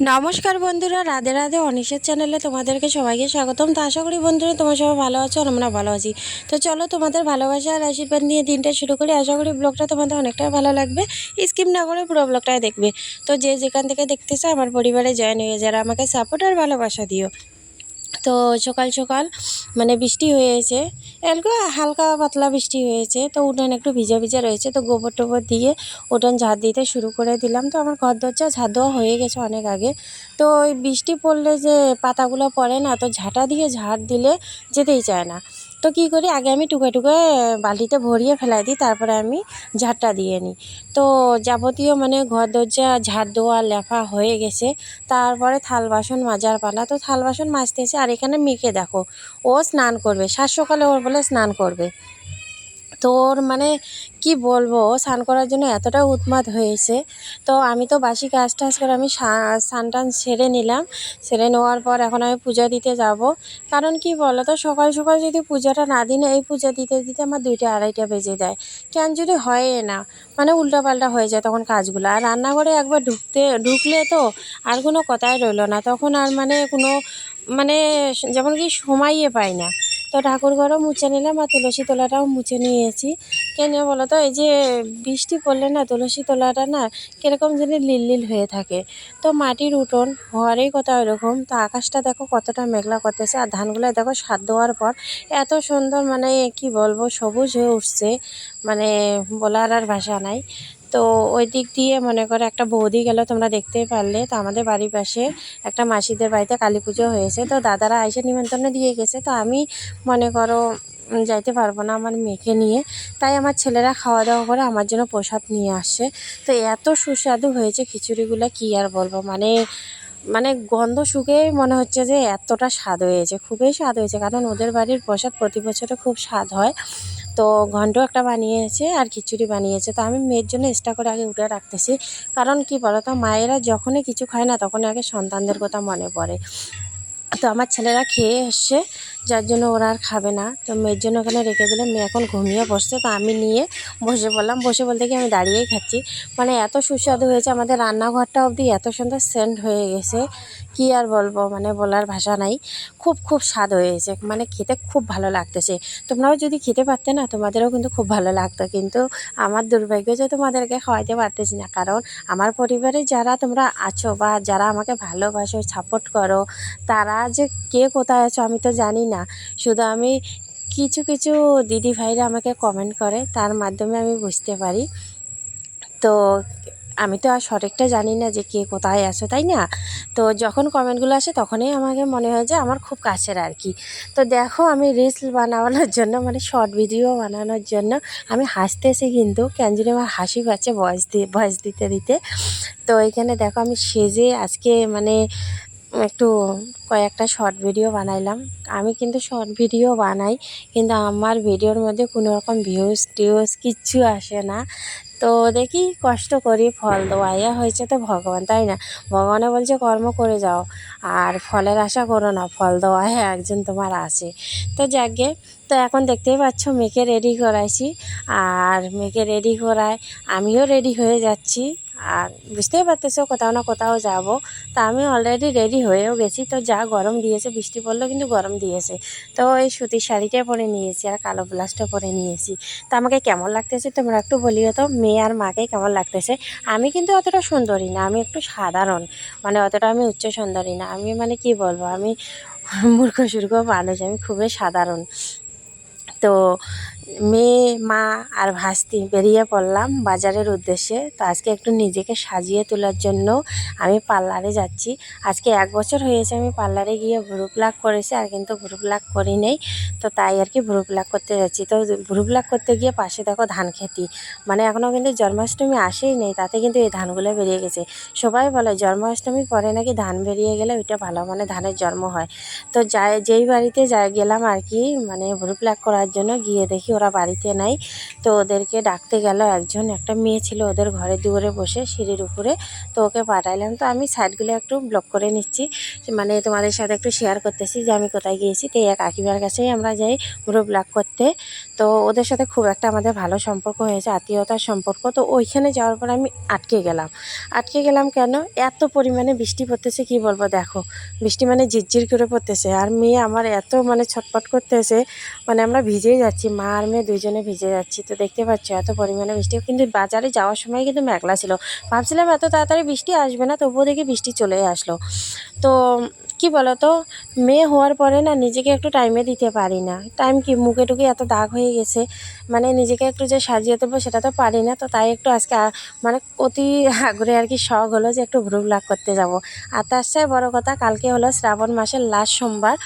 নমস্কার বন্ধুরা, রাধে রাধে অনিশের চ্যানেলে তোমাদেরকে সবাইকে স্বাগতম। তো আশা করি বন্ধুরা তোমার সবাই ভালো আছো আর আমরা ভালো আছি। তো চলো তোমাদের ভালোবাসা আর আশীর্বাদ নিয়ে দিনটা শুরু করি। আশা করি ব্লগটা তোমাদের অনেকটাই ভালো লাগবে। স্কিপ না করে পুরো ব্লগটাই দেখবে। তো যে যেখান থেকে দেখতেছো আমার পরিবারে জয়েন হয়ে যারা আমাকে সাপোর্ট আর ভালোবাসা দিও। তো সকাল সকাল মানে বৃষ্টি হয়েছে। এরকম হালকা পাতলা বৃষ্টি হয়েছে, তো উঠান একটু ভিজা ভিজা রয়েছে, তো গোবর টোবর দিয়ে উঠান ঝাড় দিতে শুরু করে দিলাম। তো আমার ঘর দরজা ঝাঁট দেওয়া হয়ে গেছে অনেক আগে। তো ওই বৃষ্টি পড়লে যে পাতাগুলো পড়ে না, তো ঝাঁটা দিয়ে ঝাড় দিলে যেতেই চায় না। তো কী করি? আগে আমি টুকে টুকে বালতিতে ভরিয়ে ফেলাই দিই, তারপরে আমি ঝাড়টা দিয়ে নিই। তো যাবতীয় মানে ঘর দরজা, ঝাড় দেওয়া লেফা হয়ে গেছে। তারপরে থাল বাসন মাজার পালা। তো থাল বাসন মাজতেছে, আর এখানে মেখে দেখো, ও স্নান করবে। সাত সকালে ওর বলে স্নান করবে। তো ওর মানে কি বলব? স্নান করার জন্য এতটা উন্মাদ হয়েছে। তো আমি তো বাসি কাজ টাজ করে আমি স্নান টান সেরে নিলাম। সেরে নেওয়ার পর এখন আমি পূজা দিতে যাব। কারণ কি বলো তো সকাল সকাল যদি পূজাটা না দিই না এই পূজা দিতে দিতে আমার দুইটা আড়াইটা বেজে যায়। কেন যদি হয় না? মানে উল্টাপাল্টা হয়ে যায় তখন কাজগুলো। আর রান্নাঘরে একবার ঢুকতে, ঢুকলে তো আর কোনো কথাই রইল না। তখন আর মানে কোনো মানে যেমন কি সময়ই পাই না। তো ঠাকুর ঘরও মুছে নিলাম আর তুলসী তোলাটাও মুছে নিয়েছি। কেন বলো তো এই যে বৃষ্টি পড়লে না তুলসী তোলাটা না কীরকম যেন লিল লিল হয়ে থাকে। তো মাটির উঠোন হওয়ারই কথা ওইরকম। তো আকাশটা দেখো কতটা মেঘলা করতেছে আর ধানগুলো দেখো সার দেওয়ার পর এত সুন্দর মানে কি বলব, সবুজ হয়ে উঠছে। মানে বলার আর ভাষা নাই। তো ওই দিক দিয়ে মনে করো একটা বৌদি গেল, তোমরা দেখতেই পারলে। তো আমাদের বাড়ির পাশে একটা মাসিদের বাড়িতে কালী পুজো হয়েছে। তো দাদারা আইসে নিমন্ত্রণ দিয়ে গেছে। তো আমি মনে করো যাইতে পারব না আমার মেয়েকে নিয়ে। তাই আমার ছেলেরা খাওয়া দাওয়া করে আমার জন্য প্রসাদ নিয়ে আসে। তো এত সুস্বাদু হয়েছে খিচুড়িগুলো, কি আর বলব? মানে মানে গন্ধ শুকেই মনে হচ্ছে যে এতটা স্বাদ হয়েছে। খুবই স্বাদ হয়েছে। কারণ ওদের বাড়ির প্রসাদ প্রতি বছরে খুব স্বাদ হয়। তো ঘন্ট একটা বানিয়েছে আর খিচুড়ি বানিয়েছে। তো আমি মেয়ের জন্য এক্সট্রা করে আগে উঠে রাখতেছি। কারণ কি বলো তো মায়েরা যখনই কিছু খায় না, তখনই আগে সন্তানদের কথা মনে পড়ে। তো আমার ছেলেরা খেয়ে এসছে। যার জন্য ওরা আর খাবে না। তো মেয়ের জন্য ওখানে রেখে দিলে মেয়ে এখন ঘুমিয়ে বসছে, তো আমি নিয়ে বসে পড়লাম। বসে বলতে কি আমি দাঁড়িয়েই খাচ্ছি। মানে এত সুস্বাদু হয়েছে আমাদের রান্নাঘরটা অবধি, এত সুন্দর সেন্ট হয়ে গেছে। কি আর বলব মানে বলার ভাষা নাই। খুব খুব স্বাদ হয়েছে। মানে খেতে খুব ভালো লাগতেছে। তোমরাও যদি খেতে পারতে না, তোমাদেরও কিন্তু খুব ভালো লাগতো। কিন্তু আমার দুর্ভাগ্য যে তোমাদেরকে খাওয়াইতে পারতেছি না। কারণ আমার পরিবারে যারা তোমরা আছো বা যারা আমাকে ভালোবাসো সাপোর্ট করো, তারা যে কে কোথায় আছো আমি তো জানি না। শুধু আমি কিছু কিছু দিদি ভাইরা আমাকে কমেন্ট করে, তার মাধ্যমে আমি বুঝতে পারি। তো আমি তো আর সঠিকটা জানি না যে কে কোথায় আছো, তাই না? তো যখন কমেন্টগুলো আসে তখনই আমাকে মনে হয় যে আমার খুব কাছের আর কি। তো দেখো আমি রিলস বানানোর জন্য মানে শর্ট ভিডিও বানানোর জন্য আমি হাসতেছি কিন্তু, কেন আমার হাসি পাচ্ছে ভয়েস দিয়ে ভয়েস দিতে দিতে। তো এখানে দেখো আমি সেজে আজকে মানে একটু কয়েকটা শর্ট ভিডিও বানাইলাম। আমি কিন্তু শর্ট ভিডিও বানাই, কিন্তু আমার ভিডিওর মধ্যে কোনো রকম ভিউজ টিউজ কিচ্ছু আসে না। তো দেখি কষ্ট করি, ফল দেওয়া ইয়া হয়েছে তো ভগবান, তাই না? ভগবানে বলছে, কর্ম করে যাও। আর ফলের আশা করো না, ফল দেওয়া হ্যাঁ একজন তোমার আছে। তো যাকে তো এখন দেখতেই পাচ্ছ, মেয়েকে রেডি করাইছি। আর মেয়েকে রেডি করায়, আমিও রেডি হয়ে যাচ্ছি। আর বুঝতেই পারতেছো কোথাও না কোথাও যাব। তা আমি অলরেডি রেডি হয়েও গেছি। তো যা গরম দিয়েছে, বৃষ্টি পড়লেও কিন্তু গরম দিয়েছে। তো এই সুতির শাড়িটা পরে নিয়েছি আর কালো ব্লাউজটা পরে নিয়েছি। তো আমাকে কেমন লাগতেছে তোমরা একটু বলিও তো, মেয়ে আর মাকে কেমন লাগতেছে? আমি কিন্তু অতটা সুন্দরী না, আমি একটু সাধারণ। মানে অতটা আমি উচ্চ সুন্দরী না, আমি মানে কি বলব, আমি মূর্খ সুর্খ মানুষ, আমি খুবই সাধারণ। তো মেয়ে, মা আর ভাস্তি বেরিয়ে পড়লাম বাজারের উদ্দেশ্যে। তো আজকে একটু নিজেকে সাজিয়ে তোলার জন্য আমি পার্লারে যাচ্ছি। আজকে এক বছর হয়েছে আমি পার্লারে গিয়ে ভ্রু প্লাক করেছি, আর কিন্তু ভ্রু প্লাক করি নেই। তো তাই আর কি ভ্রু প্লাক করতে যাচ্ছি। তো ভ্রু প্লাক করতে গিয়ে পাশে দেখো ধান খেতি। মানে এখনও কিন্তু জন্মাষ্টমী আসেই নেই, তাতে কিন্তু এই ধানগুলো বেরিয়ে গেছে। সবাই বলে জন্মাষ্টমী পরে নাকি ধান বেরিয়ে গেলে ওইটা ভালো মানে ধানের জন্ম হয়। তো যাই, যেই বাড়িতে যাই গেলাম আর কি মানে ভ্রু প্লাক করার জন্য গিয়ে দেখি ওরা বাড়িতে নাই। তো ওদেরকে ডাকতে গেল একজন, একটা মেয়ে ছিল ওদের ঘরে দুয়ারে বসে সিঁড়ির উপরে। তো ওকে পাঠাইলাম। তো আমি সাইডগুলো একটু ব্লক করে নিচ্ছি। মানে তোমাদের সাথে একটু শেয়ার করতেছি যে আমি কোথায় গিয়েছি। তো এই কাকিমার কাছেই আমরা যাই পুরো ব্লক করতে। তো ওদের সাথে খুব একটা আমাদের ভালো সম্পর্ক হয়েছে, আত্মীয়তার সম্পর্ক। তো ওইখানে যাওয়ার পর আমি আটকে গেলাম। আটকে গেলাম কেন? এত পরিমাণে বৃষ্টি পড়তেছে, কি বলব দেখো। বৃষ্টি মানে ঝিরঝির করে পড়তেছে। আর মেয়ে আমার এত মানে ছটপট করতেছে। মানে আমরা ভিজেই যাচ্ছি। মা আর মেয়ে দুইজনে ভিজে যাচ্ছি। তো দেখতে পাচ্ছ এত পরিমাণে বৃষ্টি। কিন্তু বাজারে যাওয়ার সময় কিন্তু মেঘলা ছিল। ভাবছিলাম এত তাড়াতাড়ি বৃষ্টি আসবে না, তবুও দেখি বৃষ্টি চলে আসলো। তো কি বলো তো মেয়ে হওয়ার পরে না নিজেকে একটু টাইমে দিতে পারি না। টাইম কি, মুখে টুকে এত দাগ হয়ে গেছে। মানে নিজেকে একটু যে সাজিয়ে তুলবো সেটা তো পারি না। তো তাই একটু আজকে মানে অতি আগ্রহে আর কি শখ হলো যে একটু ভ্রু ব্লাক করতে যাব। আর তার চেয়ে বড়ো কথা, কালকে হলো শ্রাবণ মাসের লাস্ট সোমবার।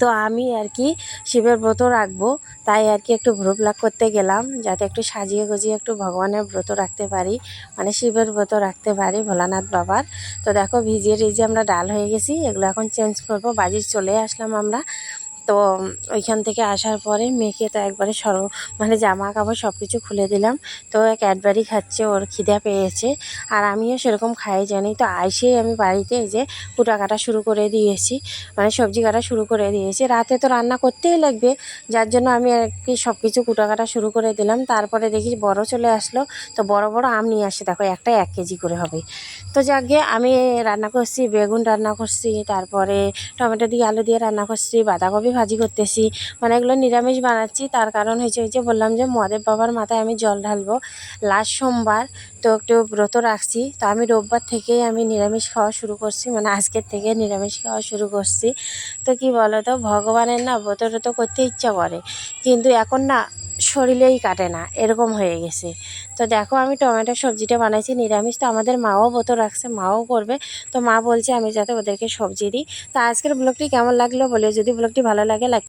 তো আমি আর কি শিবের ব্রত রাখব, তাই আর কি একটু ভ্রু লাগ করতে গেলাম, যাতে একটু সাজিয়ে গুজিয়ে একটু ভগবানের ব্রত রাখতে পারি মানে শিবের ব্রত রাখতে পারি ভোলানাথ বাবার। তো দেখো ভিজিয়ে টিজিয়ে আমরা ডাল হয়ে গেছি, এগুলো এখন চেঞ্জ করব বাজির চলে আসলাম আমরা। তো ওইখান থেকে আসার পরে মেয়েকে তো একবারে সর্ব মানে জামা কাপড় সব কিছু খুলে দিলাম। তো ক্যাডবারি খাচ্ছে, ওর খিদে পেয়েছে। আর আমিও সেরকম খাই জানি। তো আইসেই আমি বাড়িতে যে কুটা কাটা শুরু করে দিয়েছি। মানে সবজি কাটা শুরু করে দিয়েছি। রাতে তো রান্না করতেই লাগবে। যার জন্য আমি আর কি সব কিছু কুটা কাটা শুরু করে দিলাম। তারপরে দেখি বড় চলে আসলো। তো বড় বড় আম নিয়ে আসে দেখো, একটা এক কেজি করে হবে। তো যাকে আমি রান্না করছি, বেগুন রান্না করছি, তারপরে টমেটো দিয়ে, আলু দিয়ে রান্না করছি, বাঁধাকপি ভাজি করতেছি। মানে এগুলো নিরামিষ বানাচ্ছি, তার কারণ হয়েছে ওই যে বললাম যে মহাদেব বাবার মাথায় আমি জল ঢালবো। লাস্ট সোমবার তো একটু ব্রত রাখছি, তো আমি রোববার থেকেই আমি নিরামিষ খাওয়া শুরু করছি মানে আজকের থেকে নিরামিষ খাওয়া শুরু করছি। তো কি বলো তো ভগবানের না ব্রত ব্রত করতে ইচ্ছা করে। কিন্তু এখন না শরীরেই কাটে না, এরকম হয়ে গেছে। তো দেখো, আমি টমেটো সবজিটা বানাইছি, নিরামিষ তো আমাদের মাও বোতল রাখছে, মাও করবে। তো মা বলছে, আমি যাতে ওদেরকে সবজি দিই। তো আজকের ব্লগটি কেমন লাগল বলে যদি ব্লগটি ভালো লাগে লাইক